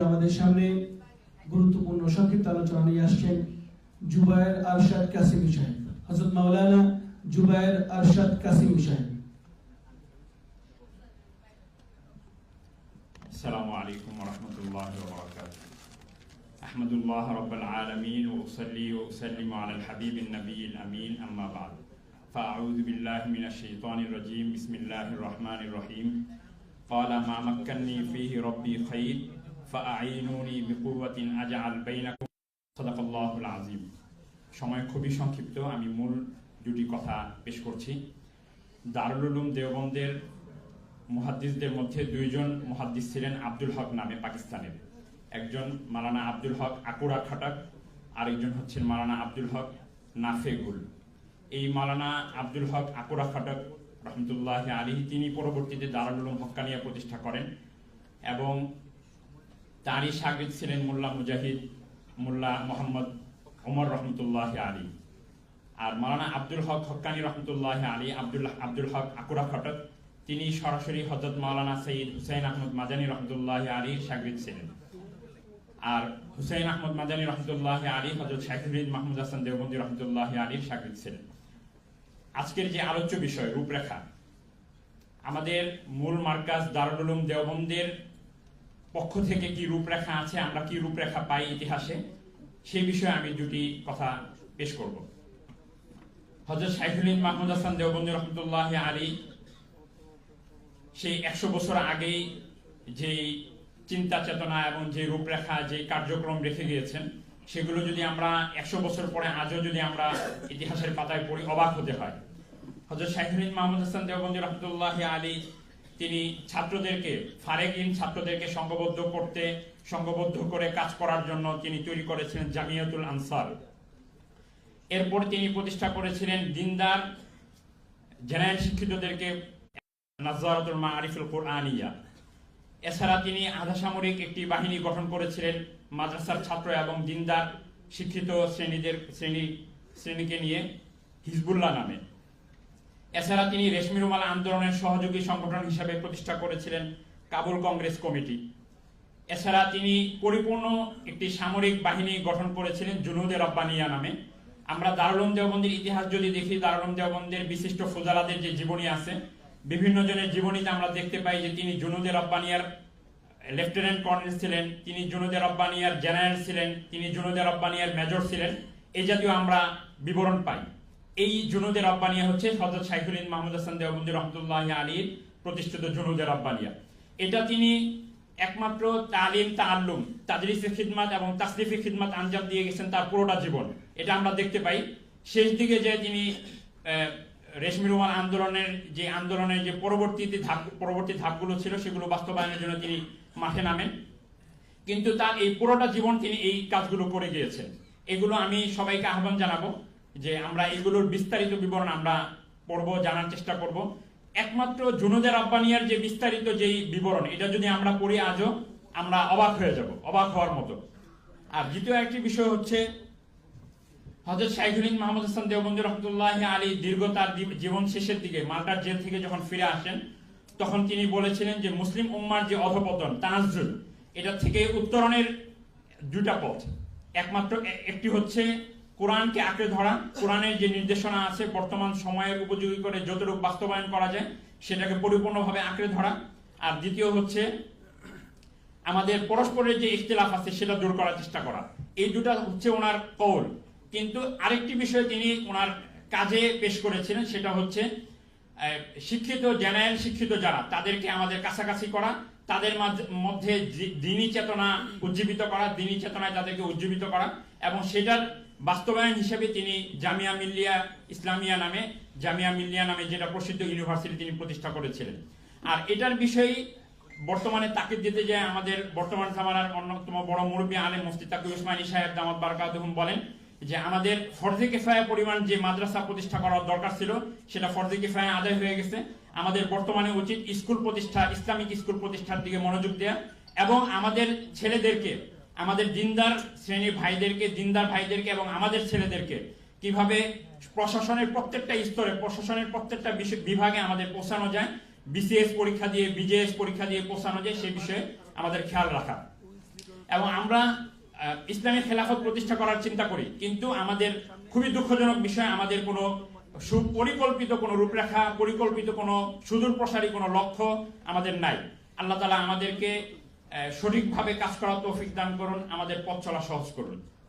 আমাদের সামনে গুরুত্বপূর্ণ সংক্ষিপ্ত আলোচনা নিয়ে আসছেন জুবায়ের আরশাদ কাসিমি সাহেব হজরত মাওলানা জুবায়ের আরশাদ কাসিমি সাহেব السلام عليكم ورحمة الله وبركاته أحمد الله رب العالمين وأصلي وأسلم على الحبيب النبي الأمين أما بعد فأعوذ بالله من الشيطان الرجيم بسم الله الرحمن الرحيم قال ما مكنني فيه ربي خير আজিম সময় খুবই সংক্ষিপ্ত, আমি মূল দুটি কথা পেশ করছি। দারুল উলুম দেওবন্দের মুহাদ্দিসদের মধ্যে দুইজন মুহাদ্দিস ছিলেন আব্দুল হক নামে পাকিস্তানের। একজন মালানা আব্দুল হক আকুরা খাটাক, আরেকজন হচ্ছেন মারানা আব্দুল হক নাফেগুল। এই মালানা আব্দুল হক আকুরা খাটক, রহমতুল্লাহ আলী তিনি পরবর্তীতে দারুল উলুম হক্কানিয়া প্রতিষ্ঠা করেন এবং তারই সাগরিদ ছিলেন মোল্লা মুজাহিদ, মোল্লা মোহাম্মদ ওমর রহমতুল্লাহ আলী। আর মালানা আব্দুল হক হক্কানি রহমতুল্লাহ আলী, আব্দুল আব্দুল হক আকুরা খটক, তিনি সরাসরি হজরত মাওলানা সঈদ হুসাইন আহমদ মাদানী রহমতুল্লাহ আলীর সাগরিদ ছিলেন। আর হুসাইন আহমদ মাদানী রহমতুল্লাহ আলী হজরত শাহিদ মাহমুদ হাসান দেওবন্দি রহমতুল্লাহ আলীর সাগরিদ ছিলেন। আজকের যে আলোচ্য বিষয়, রূপরেখা, আমাদের মূল মার্কাজ দারুল উলুম দেওবন্দের পক্ষ থেকে কি রূপরেখা আছে, আমরা কি রূপরেখা পাই ইতিহাসে? সেই বিষয়ে আমি দুটি কথা পেশ করব। হজরত শাইফুলিন মাহমুদ হাসান দেওবন্দি রহমতুল্লাহ আলী সেই একশো বছর আগেই যে চিন্তা চেতনা এবং যে রূপরেখা, যে কার্যক্রম রেখে গিয়েছেন, সেগুলো যদি আমরা একশো বছর পরে আজও যদি আমরা ইতিহাসের পাতায় পড়ি, অবাক হতে হয়। হজরত শাহিদিন মাহমুদ হাসান দেওবন্দি রহমতুল্লাহ আলী তিনি ছাত্রদেরকে, ফারেকিন ছাত্রদেরকে সংঘবদ্ধ করতে, সংঘবদ্ধ করে কাজ করার জন্য তিনি তৈরি করেছিলেন জামিয়াতুল আনসার। এরপর তিনি প্রতিষ্ঠা করেছিলেন দিনদার জেনারেল শিক্ষিতদেরকে নাজারাতুল মারিফুল কোরআনিয়া। এছাড়া তিনি আধা সামরিক একটি বাহিনী গঠন করেছিলেন মাদ্রাসার ছাত্র এবং দিনদার শিক্ষিত শ্রেণীদের, শ্রেণি, শ্রেণীকে নিয়ে হিজবুল্লাহ নামে। এছাড়া তিনি রেশমি রুমাল আন্দোলনের সহযোগী সংগঠন হিসাবে প্রতিষ্ঠা করেছিলেন কাবুল কংগ্রেস কমিটি। এছাড়া তিনি পরিপূর্ণ একটি সামরিক বাহিনী গঠন করেছিলেন জুনুদে রব্বানিয়া নামে। আমরা দারুলম দেওবন্দির ইতিহাস যদি দেখি, দারুলম দেওবন্দের বিশিষ্ট ফোজালাদের যে জীবনী আছে, বিভিন্ন জনের জীবনীতে আমরা দেখতে পাই যে তিনি জুনুদে রব্বানিয়ার লেফটেন্যান্ট কর্নেল ছিলেন, তিনি জুনুদে রব্বানিয়ার জেনারেল ছিলেন, তিনি জুনুদে রব্বানিয়ার মেজর ছিলেন এই জাতীয় আমরা বিবরণ পাই। এই জুনুদের আব্বানিয়া হচ্ছে হজরত শাইফুলিন মাহমুদ হাসান দেওবন্দি রহমতুল্লাহ আলীর প্রতিষ্ঠিত জুনুদের আব্বানিয়া। এটা তিনি একমাত্র তালিম তাল্লুম তাদরিসে খিদমাত এবং তাসরিফি খিদমাত আঞ্জাম দিয়ে গেছেন তার পুরোটা জীবন। এটা আমরা দেখতে পাই। শেষ দিকে যে তিনি রেশমি রুমাল আন্দোলনের যে আন্দোলনের যে পরবর্তীতে ধাপ, পরবর্তী ধাপগুলো ছিল, সেগুলো বাস্তবায়নের জন্য তিনি মাঠে নামেন। কিন্তু তার এই পুরোটা জীবন তিনি এই কাজগুলো করে গিয়েছেন। এগুলো আমি সবাইকে আহ্বান জানাব। যে আমরা এগুলোর বিস্তারিত বিবরণ আমরা পড়ব, জানার চেষ্টা করব। একমাত্র জুনুদের আব্বানিয়ার যে বিস্তারিত যেই বিবরণ, এটা যদি আমরা পড়ি আজও, আমরা অবাক হয়ে যাব, অবাক হওয়ার মতো। আর দ্বিতীয় একটি বিষয় হচ্ছে হজরত শাইখুলিন মাহমুদ হাসান দেওবন্দি রহমতুল্লাহ আলী দীর্ঘ তার জীবন শেষের দিকে মাল্টার জেল থেকে যখন ফিরে আসেন, তখন তিনি বলেছিলেন যে মুসলিম উম্মার যে অধপতন তানাজুল এটা থেকে উত্তরণের দুটা পথ। একমাত্র একটি হচ্ছে কোরআনকে আঁকড়ে ধরা, কোরআনের যে নির্দেশনা আছে বর্তমান সময়ের উপযোগী করে যতটুকু বাস্তবায়ন করা যায়, সেটাকে পরিপূর্ণভাবে আঁকড়ে ধরা। আর দ্বিতীয় হচ্ছে, আমাদের পরস্পরের যে ইখতিলাফ আছে সেটা দূর করার চেষ্টা করা। এই দুটা হচ্ছে ওনার কৌল। কিন্তু আরেকটি বিষয় তিনি ওনার কাজে পেশ করেছিলেন, সেটা হচ্ছে শিক্ষিত, জেনারেল শিক্ষিত যারা, তাদেরকে আমাদের কাছাকাছি করা, তাদের মধ্যে দিনী চেতনা উজ্জীবিত করা দিনী চেতনায় তাদেরকে উজ্জীবিত করা, এবং সেটার বাস্তবায়ন হিসেবে তিনি জামিয়া মিল্লিয়া ইসলামিয়া নামে, জামিয়া মিল্লিয়া নামে যেটা প্রসিদ্ধ ইউনিভার্সিটি তিনি প্রতিষ্ঠা করেছিলেন। আর এটার বিষয়ে বর্তমানে তাকে দিতে যায় আমাদের বর্তমান জামানার অন্যতম বড় মুরব্বী আলেম মুফতি তাকি উসমানী সাহেব দামাত বারকাতুহুম বলেন যে আমাদের ফরজে কিফায়া পরিমাণ যে মাদ্রাসা প্রতিষ্ঠা করার দরকার ছিল, সেটা ফরজে কিফায়া আদায় হয়ে গেছে। আমাদের বর্তমানে উচিত স্কুল প্রতিষ্ঠা, ইসলামিক স্কুল প্রতিষ্ঠার দিকে মনোযোগ দেওয়া এবং আমাদের ছেলেদেরকে আমাদের দিনদার শ্রেণি ভাইদেরকে, দিনদার ভাইদেরকে এবং আমাদের ছেলেদেরকে কীভাবে প্রশাসনের প্রত্যেকটা স্তরে, প্রশাসনের প্রত্যেকটা বিভাগে আমাদের পৌঁছানো যায় বিসিএস পরীক্ষা দিয়ে বিজেএস পরীক্ষা দিয়ে পৌঁছানো যায়, সে বিষয়ে আমাদের খেয়াল রাখা। এবং আমরা ইসলামী খেলাফত প্রতিষ্ঠা করার চিন্তা করি, কিন্তু আমাদের খুবই দুঃখজনক বিষয়, আমাদের কোনো সুপরিকল্পিত কোনো রূপরেখা, পরিকল্পিত কোনো সুদূর প্রসারী কোনো লক্ষ্য আমাদের নাই। আল্লাহ তালা আমাদেরকে সঠিকভাবে কাজ করার তৌফিক দান করুন আমাদের পথ চলা সহজ করুন।